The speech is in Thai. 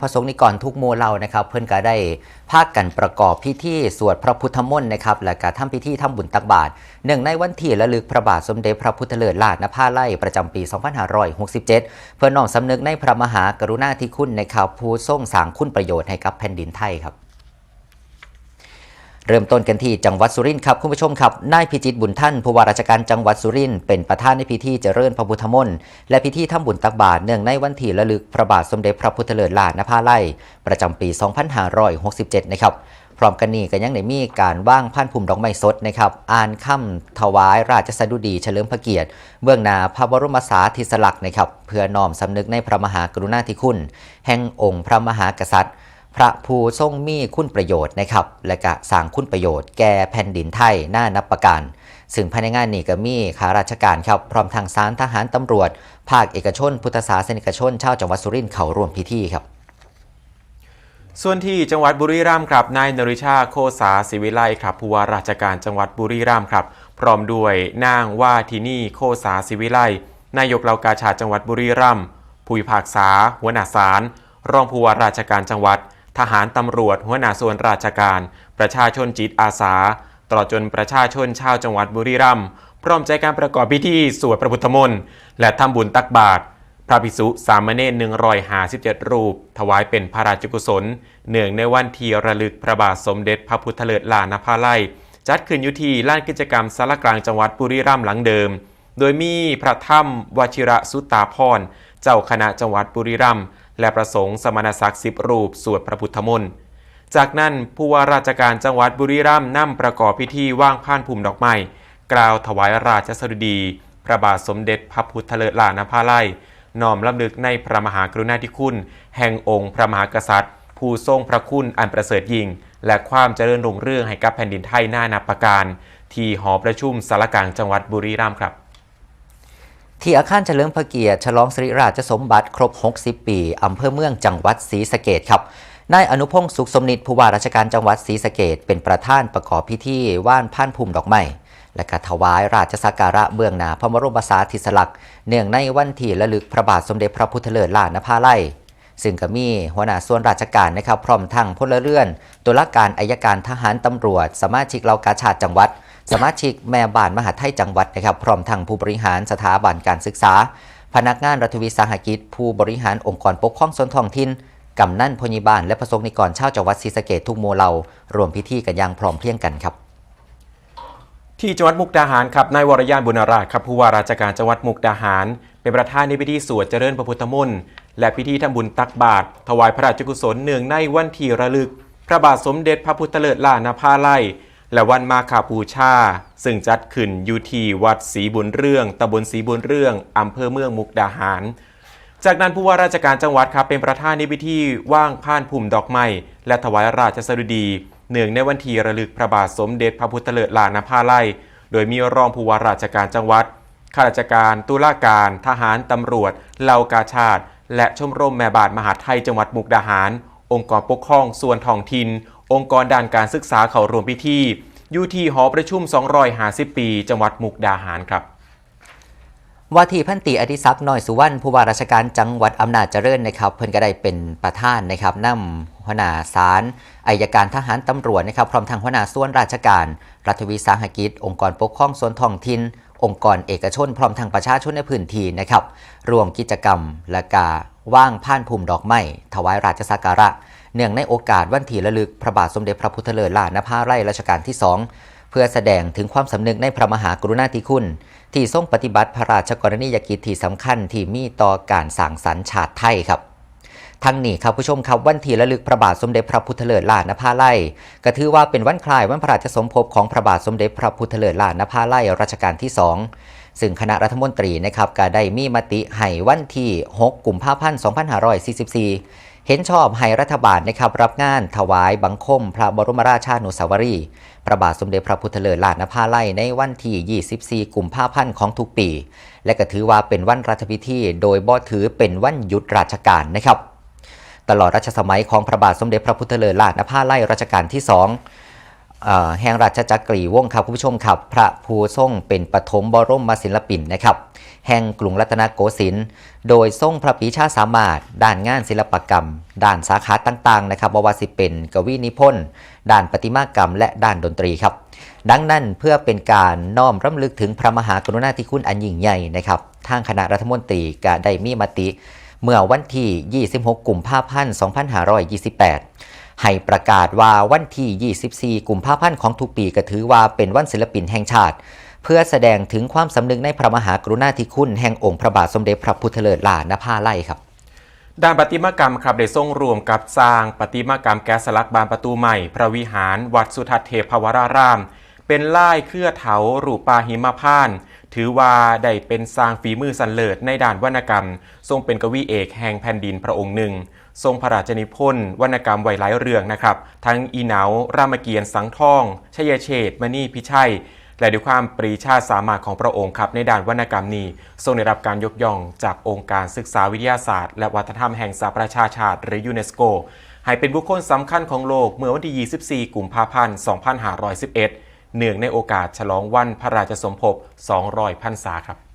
พระสงฆ์นิกรทุกโมเหล่านะครับ เพื่อนก็ได้ภาคกันประกอบพิธีสวดพระพุทธมนต์นะครับและการทำพิธีทำบุญตักบาตรหนึ่งในวันที่ระลึกพระบาทสมเด็จพระพุทธเลิศลาดนภาไล่ประจำปี 2567 เพื่อน้อมสำนึกในพระมหากรุณาธิคุณนะครับผู้ทรงสร้างคุณประโยชน์ให้กับแผ่นดินไทยครับ เริ่มต้นกันที่จังหวัดสุรินทร์ครับคุณผู้ชมครับนายพิจิตบุญท่านผู้ว่าราชการจังหวัดสุรินทร์เป็นประธานในพิธีเจริญพระพุทธมนต์และพิธีทำบุญตักบาตรเนื่องในวันที่ระลึกพระบาทสมเด็จพระพุทธเลิศลานภาไลประจำปี 2567 นะครับพร้อมกันนี้ก็ยังได้มีการว่างพันภูมิดอกไม้สดนะครับ อ่านคำถวายราชสดุดีเฉลิมพระเกียรติ เบื้องหน้าพระบรมสาธิสลักนะครับ เพื่อน้อมสำนึกในพระมหากรุณาธิคุณ แห่งองค์พระมหากษัตริย์ พระผู้ทรงมีคุณประโยชน์นะครับและก็สร้างคุณประโยชน์แก่แผ่นดินไทยหน้านับประการซึ่งภายในงานนี้ก็มีข้าราชการครับพร้อมทางสารทหารตำรวจ ภาคเอกชน พุทธศาสนิกชนชาวจังหวัดสุรินทร์เข้าร่วมพิธีครับ ส่วนที่จังหวัดบุรีรัมย์ครับนายนริชาโคสาศิวิไลครับผู้ว่าราชการจังหวัดบุรีรัมย์ครับ พร้อมด้วยนางว่าทินี่โคสาศิวิไลนายกเหล่ากาชาดจังหวัดบุรีรัมย์ผู้พิพากษาหัวหน้าศาลรองผู้ว่าราชการจังหวัด ทหารตำรวจ หัวหน้าส่วนราชการ ประชาชนจิตอาสา ตลอดจนประชาชนชาวจังหวัดบุรีรัมย์พร้อมใจการประกอบพิธีสวดพระพุทธมนต์และทำบุญตักบาตรพระภิกษุสามเณรหนึ่งรอยหาสิบเจ็ดรูป ถวายเป็นพระราชกุศลเนื่องในวันที่ระลึกพระบาทสมเด็จพระพุทธเลิศลานภาไลจัดขึ้นอยู่ที่ลานกิจกรรมสารกลางจังหวัดบุรีรัมย์หลังเดิม โดยมีพระถ้ำวชิระสุตตาพร เจ้าคณะจังหวัดบุรีรัมย์ และประสงค์สมณศักดิ์สิบรูปสวดพระพุทธมนต์จากนั้นผู้ว่าราชการจังหวัดบุรีรัมย์นำประกอบพิธีว่างผ่านภูมิดอกไม้กล่าวถวายราชสดุดี พระบาทสมเด็จพระพุทธเลิศลานภาไลยน้อมลำลึกในพระมหากรุณาธิคุณ แห่งองค์พระมหากษัตริย์ ผู้ทรงพระคุณอันประเสริฐยิ่ง และความเจริญรุ่งเรืองให้กับแผ่นดินไทยหน้านับประการ ที่หอประชุมสารกลางจังหวัดบุรีรัมย์ครับ ที่อาคารเฉลิมพระเกียรติฉลองสิริราชสมบัติครบ 60 ปีอำเภอเมืองจังหวัดศรีสะเกดครับนายอนุพงศ์สุขสมนิตผู้ว่าราชการจังหวัดศรีสะเกดเป็นประธานประกอบพิธีว่านผ่านภูมิดอกไม้และก็ถวายราชสักการะเบื้องหน้าพระบรมสาธิสลักษณ์เนื่องในวันที่ระลึกพระบาทสมเด็จพระพุทธเลิศลานภาไลซึ่งก็มีหัวหน้าส่วนราชการนะครับพร้อมทั้งพลเรือน ตุลาการอายการทหารตำรวจ สมาชิกเหล่ากาชาติจังหวัด สมาชิกแม่บ้านมหาไทยจังหวัดนะครับพร้อมทั้งผู้บริหารสถาบันการศึกษา พนักงานรัฐวิสาหกิจ ผู้บริหารองค์กรปกครองส่วนท้องถิ่นกำนันพยาบาลและประสงค์นิกรชาวจังหวัดศรีสะเกดทุกหมู่เหล่ารวมพิธีกันอย่างพร้อมเพรียงกันครับที่จังหวัดมุกดาหารครับนายวรยานบุญราชครับผู้ว่าราชการจังหวัดมุกดาหาร เป็นประธานในพิธีสวดเจริญพระพุทธมนต์และพิธีทำบุญตักบาตรถวายพระราชกุศลเนื่องในวันที่ระลึก พระบาทสมเด็จพระพุทธเลิศล่านภาไลย และวันมาคาบูชา ซึ่งจัดขึ้นอยู่ที่วัดศรีบุญเรื่องตำบลศรีบุญเรื่องอำเภอเมืองมุกดาหาร จากนั้นผู้ว่าราชการจังหวัดครับเป็นประธานในพิธีว่างผ่านภูมิดอกไม้และถวายราชสดุดีเนื่องในวันที่ระลึกพระบาทสมเด็จพระพุทธเลิศลานภาไลยโดยมีรองผู้ว่าราชการจังหวัดข้าราชการตุลาการ ทหารตำรวจเหล่ากาชาติ และชมรมแม่บาทมหาไทยจังหวัดมุกดาหาร องค์กรปกครองส่วนท้องถิ่น องค์กรด้านการศึกษาเขารวมพิธีอยู่ที่หอประชุม 250 ปี จังหวัดมุกดาหารครับว่าที่พันตีอธิศักดิ์น้อยสุวรรณผู้ว่าราชการจังหวัดอำนาจเจริญนะครับ เพิ่นก็ได้เป็นประธานนะครับนำหัวหน้าศาลอายการทหารตำรวจนะครับพร้อมทั้งหัวหน้าส่วนราชการ รัฐวิสาหกิจ องค์กรปกครองส่วนท้องถิ่นองค์กรเอกชน พร้อมทั้งประชาชนในพื้นที่นะครับรวมกิจกรรมและกาว่างผ่านภูมิดอกไม้ถวายราชสักการะ เนื่องในโอกาสวันที่ระลึกพระบาทสมเด็จพระพุทธเลิศลานภาไร่รัชกาลที่2เพื่อแสดงถึงความสำนึกในพระมหากรุณาธิคุณ ที่ทรงปฏิบัติพระราชกรณียกิจที่สำคัญที่มีต่อการสร้างสรรค์ชาติไทยครับทั้งนี้ครับผู้ชมครับวันที่ระลึกพระบาทสมเด็จพระพุทธเลิศลานภาไลยก็ถือว่าเป็นวันคล้ายวันพระราชสมภพของพระบาทสมเด็จพระพุทธเลิศลานภาไลยรัชกาลที่2ซึ่งคณะรัฐมนตรีนะครับก็ได้มีมติให้วันที่ 6 กุมภาพันธ์ 2544 เห็นชอบให้รัฐบาลนะครับรับงานถวายบังคม พระบรมราชานุสาวรีย์พระบาทสมเด็จพระพุทธเลิศลานภาไลในวันที่ 24 กุมภาพันธ์ของทุกปี และก็ถือว่าเป็นวันรัฐพิธีโดยบ่ถือเป็นวันหยุดราชการนะครับ ตลอดรัชสมัยของพระบาทสมเด็จพระพุทธเลิศลานภาไลรัชกาลที่2เอ่อ แห่งราชจักรีวงศ์ครับคุณผู้ชมครับ พระภูทรงเป็นปฐมบรมศิลปินนะครับแห่งกรุงรัตนโกสินทร์โดยทรงพระปีชาสามารถ ด้านงานศิลปกรรม ด้านสาขาต่างๆนะครับบวสิเป็นกวีนิพนธ์ด้านประติมากรรม และด้านดนตรีครับ ดังนั้นเพื่อเป็นการน้อมรำลึกถึงพระมหากรุณาธิคุณอันยิ่งใหญ่นะครับทางคณะรัฐมนตรีก็ได้มีมติ เมื่อวันที่ 26 กุมภาพันธ์ 2528 ให้ประกาศว่าวันที่ 24 กุมภาพันธ์ของทุกปีก็ถือว่าเป็นวันศิลปินแห่งชาติ เพื่อแสดงถึงความสำนึกในพระมหากรุณาธิคุณแห่งองค์พระบาทสมเด็จพระพุทธเลิศล่านภาไล่ครับ ด้านประติมากรรมครับได้ส่งรวมกับสร้างประติมากรรมแกะสลักบานประตูใหม่ พระวิหารวัดสุทัศเทพวราราม เป็นลายเครือเถารูปปาหิมพานถือว่าได้เป็นสร้างฝีมือสันเลิศในด้านวรรณกรรม ทรงเป็นกวีเอกแห่งแผ่นดินพระองค์หนึ่ง ทรงพระราชนิพนธ์วรรณกรรมไวหลายเรื่องนะครับ ทั้งอีเหนารามเกียรติ์สังทอง ชยเชษฐ์มณีพิชัย และด้วยความปรีชาสามารถของพระองค์ครับ ในด้านวรรณกรรมนี้ ทรงได้รับการยกย่องจากองค์การศึกษาวิทยาศาสตร์ และวัฒนธรรมแห่งสหประชาชาติหรือยูเนสโก ให้เป็นบุคคลสำคัญของโลกเมื่อวันที่ 24 กุมภาพันธ์ 2511 เนื่องในโอกาสฉลองวันพระราชสมภพ 200 พรรษาครับ